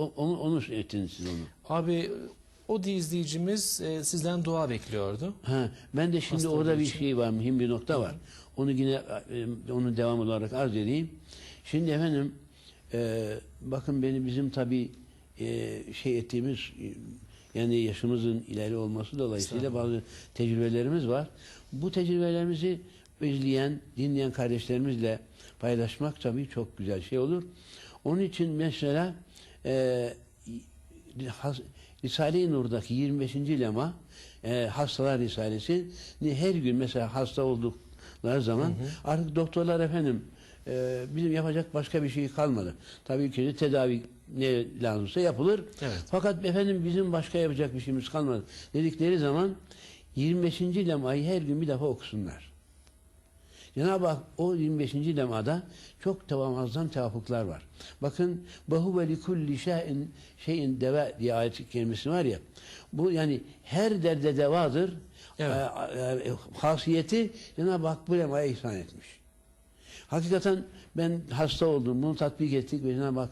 o- onu, onu ettiniz siz onu. Abi o izleyicimiz e, sizden dua bekliyordu. Ha, ben de şimdi Hastalığı orada bir için. şey var, mühim bir nokta var. Onu yine e, onun devam olarak arz edeyim. Şimdi efendim e, bakın beni bizim tabi şey ettiğimiz e, yani yaşımızın ileri olması dolayısıyla bazı tecrübelerimiz var. Bu tecrübelerimizi izleyen, dinleyen kardeşlerimizle paylaşmak tabii çok güzel şey olur. Onun için mesela e, Risale-i Nur'daki 25. lema e, hastalar risalesi ni her gün mesela hasta oldukları zaman artık doktorlar efendim e, bizim yapacak başka bir şey kalmadı. Tabii ki tedavi ne lazımsa yapılır. Evet. Fakat efendim bizim başka yapacak bir şeyimiz kalmadı dedikleri zaman 25. lemayı her gün bir defa okusunlar. Cenab-ı Hak o 25. lemada çok muazzam tevafuklar var. Bakın bahu ve likulli şeyin şeyin deva diye ayet kelimesi var ya. Bu yani her derde devadır. Evet. Ee, e, hasiyeti Cenab-ı Hak bu lemaya ihsan etmiş. Hakikaten ben hasta oldum. Bunu tatbik ettik ve Cenab-ı Hak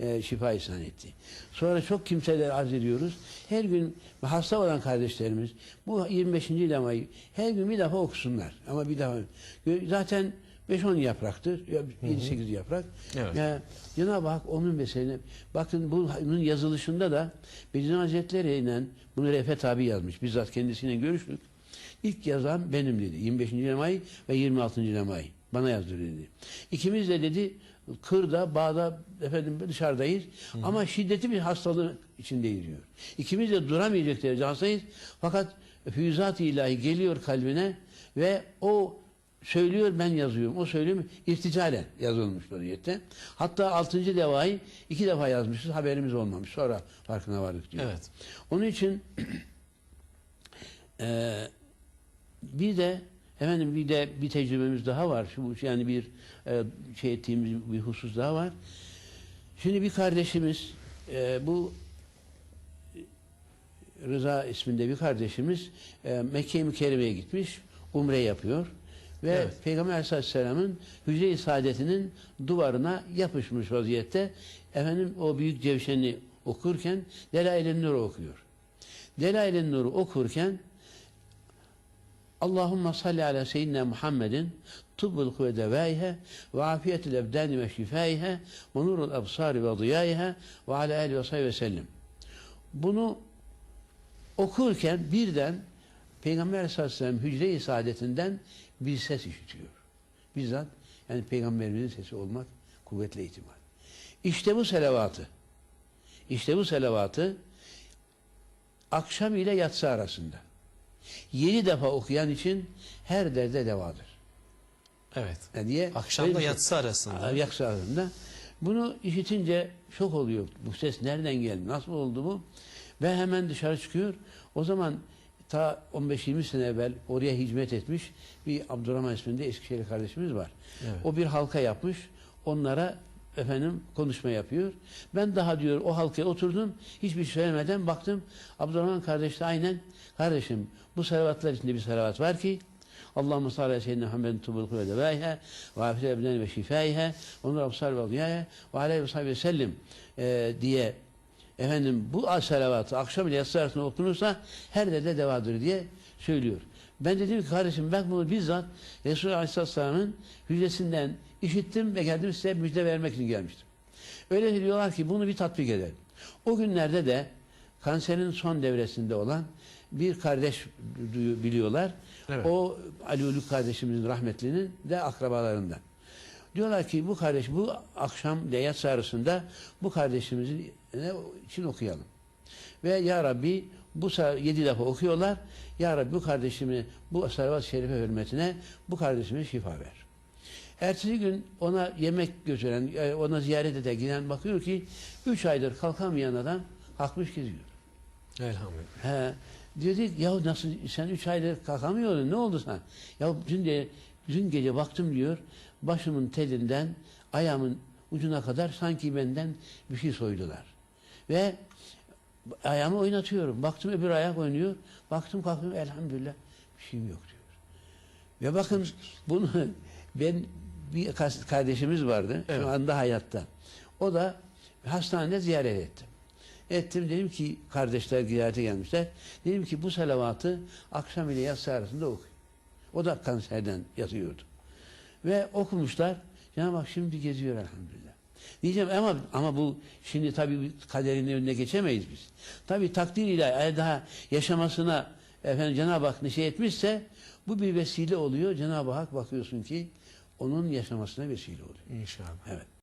e, şifa ihsan etti. Sonra çok kimseler arz ediyoruz. Her gün hasta olan kardeşlerimiz bu 25. lemayı her gün bir defa okusunlar. Ama bir defa zaten 5-10 yapraktır. 7-8 yaprak. Evet. Ya, Cenab-ı Hak onun meselene bakın bunun yazılışında da Bediüzzaman Hazretleri ile bunu Refet abi yazmış. Bizzat kendisiyle görüştük. İlk yazan benim dedi. 25. lemayı ve 26. lemayı. Bana yazdır dedi. İkimiz de dedi kırda, bağda efendim dışarıdayız. Ama şiddetli bir hastalığı içindeyiz diyor. İkimiz de duramayacak derece hastayız. Fakat füyüzat-ı ilahi geliyor kalbine ve o söylüyor ben yazıyorum. O söylüyor irticalen yazılmış vaziyette. Hatta altıncı devayı iki defa yazmışız. Haberimiz olmamış. Sonra farkına vardık diyor. Evet. Onun için eee bir de efendim bir de bir tecrübemiz daha var. Şu yani bir e, şey ettiğimiz bir husus daha var. Şimdi bir kardeşimiz e, bu Rıza isminde bir kardeşimiz e, Mekke-i Mükerreme'ye gitmiş. Umre yapıyor. Ve Evet. Peygamber Aleyhisselam'ın hücre-i saadetinin duvarına yapışmış vaziyette efendim o büyük cevşeni okurken Delail-i Nur okuyor. Delail-i Nur'u okurken Allahümme salli ala seyyidina Muhammedin tıbbıl ve devaihe ve afiyetil ebdani ve şifaihe ve nurul absari ve ziyaihe ve ala alihi ve sahibi ve sellem. Bunu okurken birden Peygamber Aleyhisselam hücre-i saadetinden bir ses işitiyor. Bizzat yani Peygamberimizin sesi olmak kuvvetli ihtimal. İşte bu selavatı işte bu selavatı akşam ile yatsı arasında yedi defa okuyan için her derde devadır. Evet. Yani diye Akşamda Böyle- yatsı arasında. Yatsı arasında. Bunu işitince şok oluyor. Bu ses nereden geldi? Nasıl oldu bu? Ve hemen dışarı çıkıyor. O zaman ta 15-20 sene evvel oraya hizmet etmiş bir Abdurrahman isminde Eskişehir kardeşimiz var. Evet. O bir halka yapmış. Onlara efendim konuşma yapıyor. Ben daha diyor o halkaya oturdum. Hiçbir şey söylemeden baktım. Abdurrahman kardeş de aynen kardeşim bu salavatlar içinde bir salavat var ki Allahümme salli ala seyyidina Muhammedin tubul kuvve devâihe ve afiyet ebneni ve şifâihe ve nur absar ve ziyâhe ve aleyhi ve sahibi sellim e, diye efendim bu salavatı akşam ile yatsı arasında okunursa her derde devadır diye söylüyor. Ben dedim ki kardeşim ben bunu bizzat Resulullah Aleyhisselam'ın hücresinden işittim ve geldim size müjde vermek için gelmiştim. Öyle diyorlar ki bunu bir tatbik edelim. O günlerde de kanserin son devresinde olan bir kardeş biliyorlar. Evet. O Ali Uluk kardeşimizin rahmetlinin de akrabalarından. Diyorlar ki bu kardeş bu akşam ile yatsı arasında bu kardeşimizin için okuyalım. Ve Ya Rabbi bu yedi defa okuyorlar. Ya Rabbi bu kardeşimi bu salavat-ı şerife hürmetine bu kardeşime şifa ver. Ertesi gün ona yemek götüren, e, ona ziyarete de giden bakıyor ki üç aydır kalkamayan adam kalkmış gidiyor. Elhamdülillah. He, dedik ya nasıl sen üç aydır kalkamıyordun ne oldu sana? Ya dün, de, dün gece baktım diyor başımın telinden ayağımın ucuna kadar sanki benden bir şey soydular. Ve ayağımı oynatıyorum. Baktım öbür ayak oynuyor. Baktım kalktım elhamdülillah bir şeyim yok diyor. Ve bakın bunu ben bir kardeşimiz vardı Evet. şu anda hayatta. O da Hastanede ziyaret ettim. Ettim dedim ki kardeşler ziyarete gelmişler. Dedim ki bu salavatı akşam ile yatsı arasında okuyun. O da kanserden yatıyordu. Ve okumuşlar. Cenab-ı Hak şimdi geziyor elhamdülillah. Diyeceğim ama ama bu şimdi tabii kaderin önüne geçemeyiz biz. Tabii takdir eğer daha yaşamasına efendim Cenab-ı Hak ne şey etmişse bu bir vesile oluyor. Cenab-ı Hak bakıyorsun ki onun yaşamasına vesile oluyor. İnşallah. Evet.